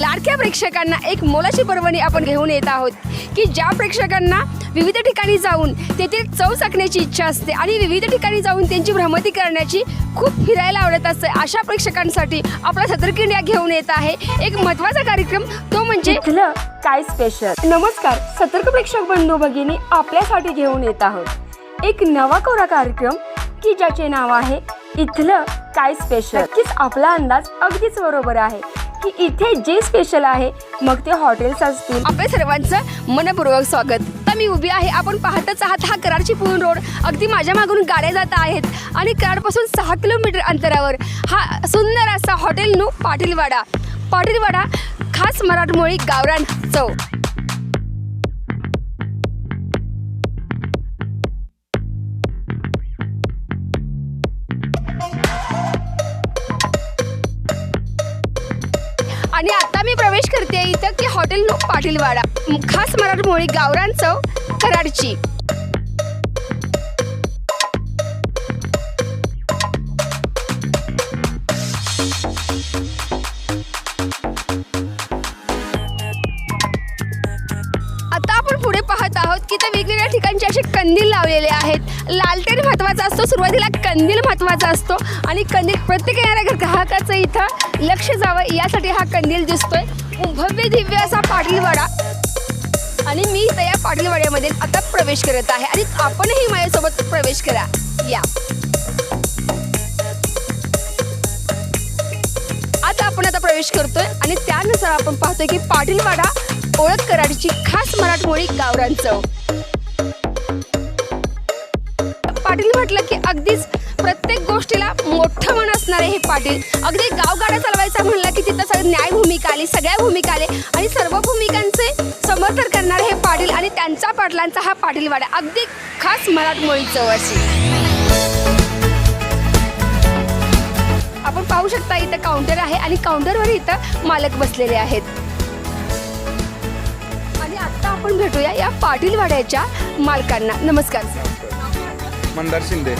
लाडक्या प्रेक्षकांना एक मोलाची पर्वणी आपण घेऊन येत आहोत की ज्या प्रेक्षकांना विविध ठिकाणी जाऊन तेथील चव चाकण्याची इच्छा असते आणि विविध ठिकाणी जाऊन त्यांची भ्रमती करण्याची खूप फिरायला आवडत असते अशा प्रेक्षकांसाठी आपला सतर्क इंडिया घेऊन येत आहे. एक महत्त्वाचा कार्यक्रम तो म्हणजे इथलं काय स्पेशल नमस्कार सतर्क प्रेक्षक बंधू भगिनी आपल्यासाठी घेऊन येत आहोत. एक नवा कोरा कार्यक्रम की ज्याचे नाव आहे इथलं काय स्पेशल नक्कीच आपला अंदाज अगदीच बरोबर आहे. की इथे जे स्पेशल आहे मग ते हॉटेल्स असतील. आपल्या सर्वांचं मनपूर्वक स्वागत. तर मी उभी आहे आपण पाहतच आहात हा कराडची पूर्ण रोड. अगदी माझ्या मागून गाड्या जात आहेत आणि कराडपासून सहा किलोमीटर अंतरावर. हा सुंदर असा हॉटेल नू पाटीलवाडा. पाटीलवाडा खास मराठमोळी गावरान चव करते इथं की हॉटेल लोक पाटीलवाडा. खास मराठमोळी गावरान चव कराडची. आता आपण पुढे पाहत आहोत की ते वेगवेगळ्या ठिकाणचे असे कंदील लावलेले आहेत. लालटेन महत्त्वाचा असतो सुरुवातीला कंदील महत्त्वाचा असतो आणि कंदील प्रत्येक येणाऱ्या ग्राहकाचं इथं लक्ष जावं यासाठी हा कंदील दिसतोय. भव्य दिव्य असा पाटीलवाडा. आणि मी इथं या पाटीलवाड्यामध्ये आता प्रवेश करत आहे. आणि आपणही माझ्यासोबत प्रवेश करा. या. आता आपण आता प्रवेश करतोय आणि त्यानुसार आपण पाहतोय की पाटीलवाडा ओळख कराडीची खास मराठमोळी गावरान चव पाटील म्हटलं की अगदीच प्रत्येक गोष्टीला मोठं मन असणारे हे पाटील. अगदी गावगाडा चालवायचा म्हणलं की तिथं सगळं न्याय भूमिका आली सगळ्या भूमिका आले आणि सर्व भूमिकांचे समर्थन करणारे हे पाटील आणि त्यांचा पाटलांचा हा पाटीलवाडा. अगदी खास मराठमोळी मोळी अशी आपण पाहू शकता इथं काउंटर आहे आणि काउंटरवर इथं मालक बसलेले आहेत. आणि आता आपण भेटूया या पाटीलवाड्याच्या मालकांना. नमस्कार मंदार शिंदे.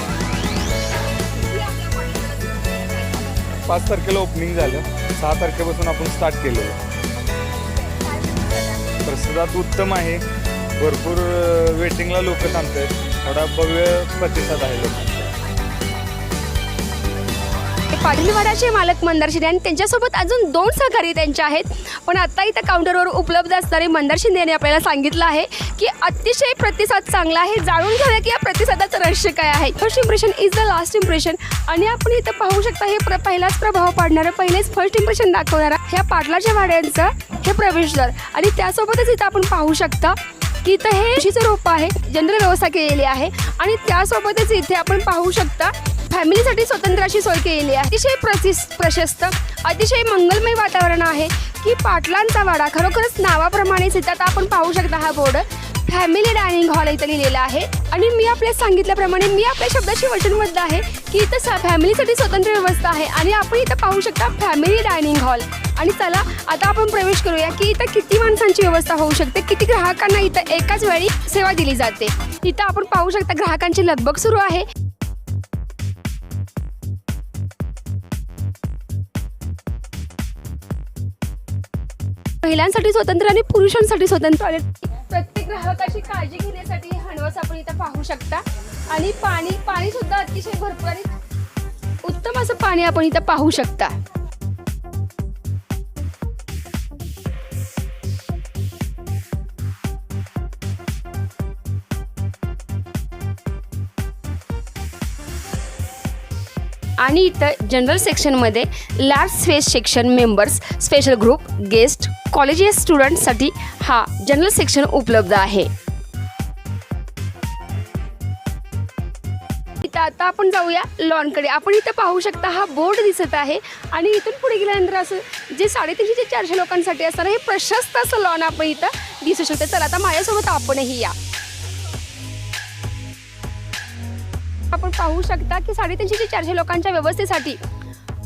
पाच तारखेला ओपनिंग झालं. सहा तारखेपासून आपण स्टार्ट केलेलं. प्रसादात उत्तम आहे. भरपूर वेटिंगला लोक थांबत आहेत थोडा भव्य प्रतिसाद आहे लोकांना पाटीलवाड्याचे मालक मंदार शिंदे आणि त्यांच्यासोबत अजून दोन सहकारी त्यांचे आहेत. पण आता इथं काउंटरवर उपलब्ध असणारे मंदार शिंदे यांनी आपल्याला सांगितलं आहे की अतिशय प्रतिसाद चांगला आहे. जाणून घ्या की या प्रतिसादाचं रहस्य काय आहे. First impression is the last impression आणि आपण इथं पाहू शकता हे प्र पहिलाच प्रभाव पाडणारं पहिलेच फर्स्ट इम्प्रेशन दाखवणारा ह्या पाटलाच्या वाड्यांचं हे प्रवेशद्वार आणि त्यासोबतच इथं आपण पाहू शकता की इथं हे म्हशीचं रोप आहे जनरल व्यवस्था केलेली आहे. आणि त्यासोबतच इथे आपण पाहू शकता फॅमिलीसाठी स्वतंत्र अशी सोय केलेली आहे. अतिशय प्रसिस प्रशस्त अतिशय मंगलमय वातावरण आहे की पाटलांचा वाडा. खरोखरच नावाप्रमाणेच इथं आपण पाहू शकता हा बोर्ड. फॅमिली डायनिंग हॉल इथं लिहिलेला आहे. आणि मी आपल्याला सांगितल्याप्रमाणे मी आपल्या शब्दाशी वचनबद्ध आहे की इथं स फॅमिलीसाठी स्वतंत्र व्यवस्था आहे. आणि आपण इथं पाहू शकता फॅमिली डायनिंग हॉल. आणि चला आता आपण प्रवेश करूया की इथं किती माणसांची व्यवस्था होऊ शकते? किती ग्राहकांना इथं एकाच वेळी सेवा दिली जाते? इथं आपण पाहू शकता ग्राहकांची लगबग सुरू आहे. महिलांसाठी स्वतंत्र आणि पुरुषांसाठी स्वतंत्र टॉयलेट प्रत्येक ग्राहकाची काळजी घेण्यासाठी हणवस आपण इथं पाहू शकता. आणि पाणी पाणी सुद्धा अतिशय भरपूर आणि उत्तम असं पाणी आपण इथं पाहू शकता. आणि इथं जनरल सेक्शनमध्ये large space section members special group guest colleges स्टुडंटसाठी हा जनरल सेक्शन उपलब्ध आहे. इथं आता आपण जाऊया लॉनकडे आपण इथं पाहू शकता हा बोर्ड दिसत आहे आणि इथून पुढे गेल्यानंतर असं जे साडेतीनशे ते चारशे लोकांसाठी असणार हे प्रशस्त असं लॉन आपण इथं दिसू शकतो. चला आता माझ्यासोबत आपणही या. आपण पाहू शकता की साडेतीनशे ते चारशे लोकांच्या व्यवस्थेसाठी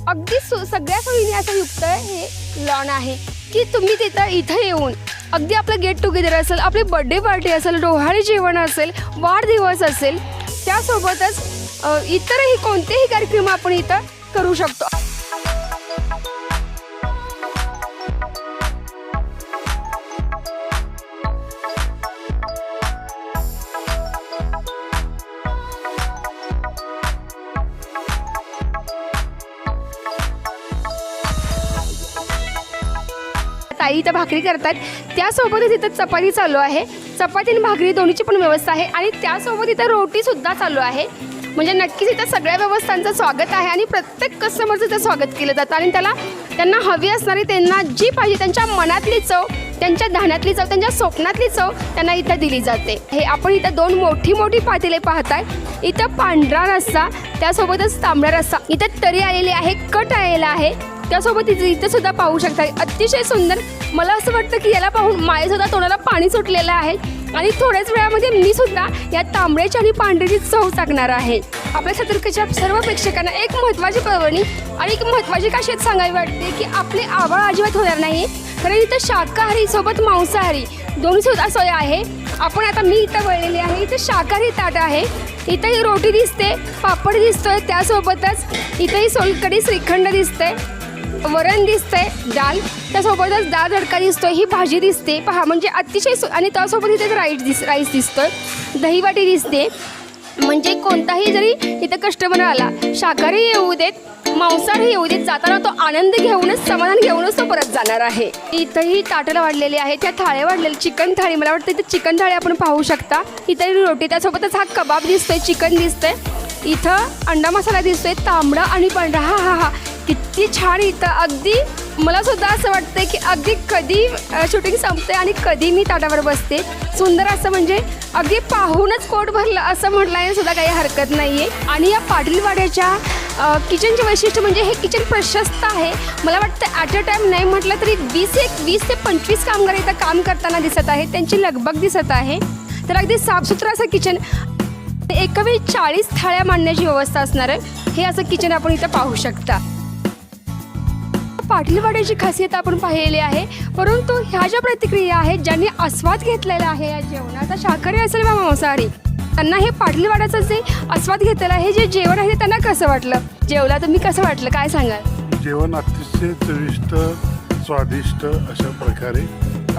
अगदी सु सगळ्या सोयीने असं युक्त हे लॉन आहे की तुम्ही तिथं इथं येऊन अगदी आपलं गेट टुगेदर असेल आपली बड्डे पार्टी असेल डोहाळी जेवण असेल वाढदिवस असेल त्यासोबतच इतरही कोणतेही कार्यक्रम आपण इथं करू शकतो. ताई इथं भाकरी करतात. त्यासोबतच इथं चपाती चालू आहे. चपाती आणि भाकरी दोन्हीची पण व्यवस्था आहे. आणि त्यासोबत इथं रोटीसुद्धा चालू आहे. म्हणजे नक्कीच इथं सगळ्या व्यवस्थांचं स्वागत आहे आणि प्रत्येक कस्टमरचं इथं स्वागत केलं जातं. आणि त्याला त्यांना हवी असणारी त्यांना जी पाहिजे त्यांच्या मनातली चव त्यांच्या ध्यानातली चव त्यांच्या स्वप्नातली चव त्यांना इथं दिली जाते. हे आपण इथं दोन मोठी मोठी पातेले पाहताय. इथं पांढरा रस्सा त्यासोबतच तांबडा रस्सा. इथं तरी आलेली आहे कट आलेला आहे. त्यासोबत इथं सुद्धा पाहू शकता अतिशय सुंदर. मला असं वाटतं की याला पाहून माझ्यासुद्धा तोंडाला पाणी सुटलेलं आहे. आणि थोड्याच वेळामध्ये मी सुद्धा या तांबड्याची आणि पांढरीची चव टाकणार आहे. आपल्या सतर्कच्या सर्व प्रेक्षकांना एक महत्त्वाची कळवणी आणि एक महत्त्वाची खासियत सांगावी वाटते की आपली आवड अजिबात होणार नाही कारण इथं शाकाहारी सोबत मांसाहारी दोन्ही सुद्धा सोय आहे. आपण आता मी इथं वळलेली आहे. इथं शाकाहारी ताट आहे. इथंही रोटी दिसते पापड दिसतोय त्यासोबतच. इथंही सोलकडी श्रीखंड दिसते वरण दिसतंय डाल त्यासोबतच डाळ तडका दिसतोय ही भाजी दिसते. पहा म्हणजे अतिशय सु आणि त्यासोबत इथे राईस दिस राईस दिसतोय. दहीवाटी दिसते. म्हणजे कोणताही जरी इथं कस्टमर आला शाकाहारी येऊ देत मांसाहारी येऊ देत जाताना तो आनंद घेऊनच समाधान घेऊनच तो परत जाणार आहे. इथंही ताटलं वाढलेली आहे त्या थाळ्या वाढलेल्या चिकन थाळी. मला वाटतं इथं चिकन थाळी आपण पाहू शकता. इथं रोटी त्यासोबतच हा कबाब दिसतोय चिकन दिसतंय. इथं अंडा मसाला दिसतोय तांबडा आणि पांढरा. हा हा हा. किती छान इथं. अगदी मला सुद्धा असं वाटतंय की अगदी कधी शूटिंग संपते आणि कधी मी ताटावर बसते. सुंदर असं म्हणजे अगदी पाहूनच पोट भरलं असं म्हटलं सुद्धा काही हरकत नाही आहे आणि या पाटीलवाड्याच्या किचनचे वैशिष्ट्य म्हणजे हे किचन प्रशस्त आहे. मला वाटतं ॲट अ टाईम नाही म्हटलं तरी वीस एक वीस ते पंचवीस कामगार इथं काम करताना दिसत आहे त्यांची लगबग दिसत आहे. तर अगदी साफसुथरं असं किचन एका वेळी चाळीस थाळ्या मांडण्याची व्यवस्था असणार आहे. हे असं किचन आपण इथं पाहू शकता. पाटीलवाड्याची खासियत आपण पाहिलेली आहे. परंतु ह्या ज्या प्रतिक्रिया आहेत ज्यांनी आस्वाद घेतलेला आहे या जेवणाचा शाकाहारी असेल वा मांसाहारी? त्यांना हे पाटीलवाड्याचं जे आस्वाद घेतलेलं आहे जे जेवण आहे ते त्यांना कसं वाटलं? जेवला तर मी कसं वाटलं? काय सांगाल? जेवण अतिशय चविष्ट स्वादिष्ट अशा प्रकारे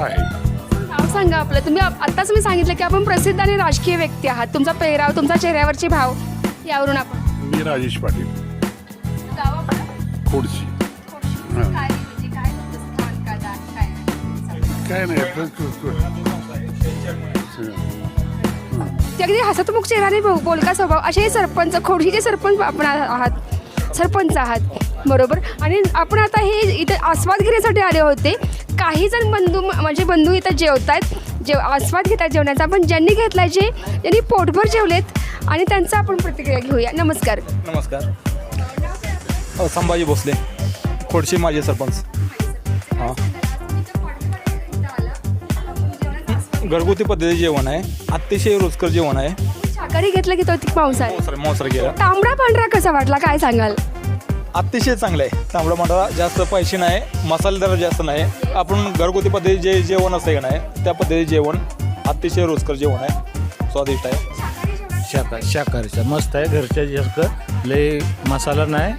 आहे. नाव सांगा आपलं. तुम्ही आत्ताच मी सांगितलं की आपण प्रसिद्ध आणि राजकीय व्यक्ती आहात. तुमचा पेहराव तुमचा चेहऱ्यावरचे भाव यावरून आपण मी राजेश पाटील. गाव काय? नाही पण क- क- ते अगदी हसतमुख चेहराने बो- बोलका स्वभाव? असे हे सरपंच खोडशीचे सरपंच आपण आ- आहात. सरपंच आहात. बरोबर? आणि आपण आता हे इथे आस्वाद घेण्यासाठी आले होते. काही जण बंधू म्हणजे बंधू इथं जेवत आहेत जेव आस्वाद घेतात जेवणाचा. पण ज्यांनी घेतला जे त्यांनी पोटभर जेवलेत आणि त्यांचा आपण प्रतिक्रिया घेऊया. नमस्कार. नमस्कार. अ, संभाजी भोसले खोडशी माजी सरपंच. हां. घरगुती पद्धतीचे जेवण आहे. अतिशय रुचकर जेवण आहे. शाकाहारी घेतलं की तो ती मांसाहारी मोसर मोसर गेला. तांबडा पांढरा कसा वाटला? काय सांगाल? अतिशय चांगलं आहे. तांबडा मांडा जास्त पैसे नाही मसालेदार जास्त नाही. आपण घरगुती पद्धती जे जेवण असते का नाही त्या पद्धतीचे जेवण अतिशय रुचकर जेवण आहे. स्वादिष्ट आहे. शाका शाकाहारीचा. मस्त आहे. घरच्या सारखं लय मसाला नाही.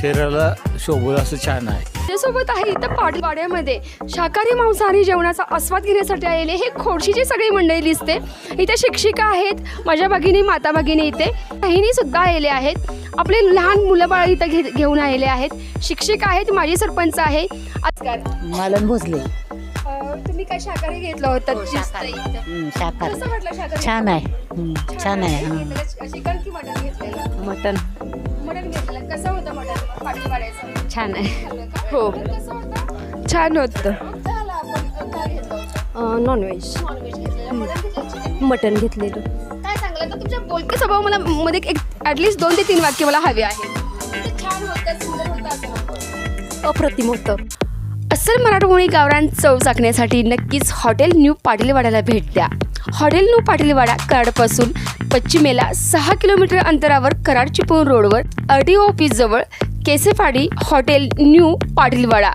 शरीराला शोभत असं छान आहे. त्यासोबत आहे इथं पाटवाड्यामध्ये शाकाहारी मांसाहारी जेवणाचा आस्वाद घेण्यासाठी आलेले हे खोडशीची सगळी मंडळी दिसते. इथे शिक्षिका आहेत माझ्या भगिनी माता भगिनी इथे. बहिणी सुद्धा आलेले आहेत. आपले लहान मुलं बाळ इथं घे घेऊन आलेले आहेत. शिक्षक आहेत माजी सरपंच आहे. आजकाल मालन भोसले. अं, तुम्ही काय शाकाहारी घेतलं होतं? हो, जिस्त शाकाहारी. इथं. हं, शाकाहारी. कसं वाटलं शाकाहारी? छान आहे. हं, छान आहे. हं. चिकन की मटण घेतलेलं. मटन मटण घेतलेलं कसं होतं मटण? पाटीलवाड्याचं छान आहे. हो. कसं होतं? छान होतं. झालं आपण. काय घेतलं होतं? नॉनव्हेज नॉनव्हेज घेतलेलं. मटण घेतलेलं चिकन मटण घेतलेलं. काय सांगलं तर तुमच्या बोलके स्वभाव मला मध्ये एक ॲटलिस्ट दोन ते तीन वाक्य मला हवे आहेत. ते छान होतं सुंदर होतं असं नको. अप्रतिम होतं. अस्सल मराठमोळी गावरान चव चाकण्यासाठी नक्कीच हॉटेल न्यू पाटीलवाड्याला भेट द्या. हॉटेल न्यू पाटीलवाडा कराडपासून पश्चिमेला सहा किलोमीटर अंतरावर कराड चिपळूण रोडवर आर ऑफिस जवळ केसेफाडी हॉटेल न्यू पाटीलवाडा.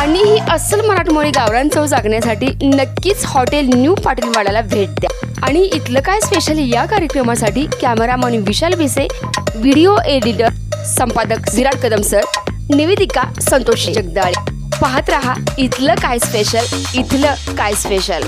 आणि ही अस्सल मराठमोळी गावरान चव जागण्यासाठी नक्कीच हॉटेल न्यू पाटीलवाडाला भेट द्या. आणि इथलं काय स्पेशल या कार्यक्रमासाठी cameraman Vishal Bhise video editor संपादक विराट कदम सर निवेदिका संतोष जगदाळे. पाहत रहा इथलं काय स्पेशल इथलं काय स्पेशल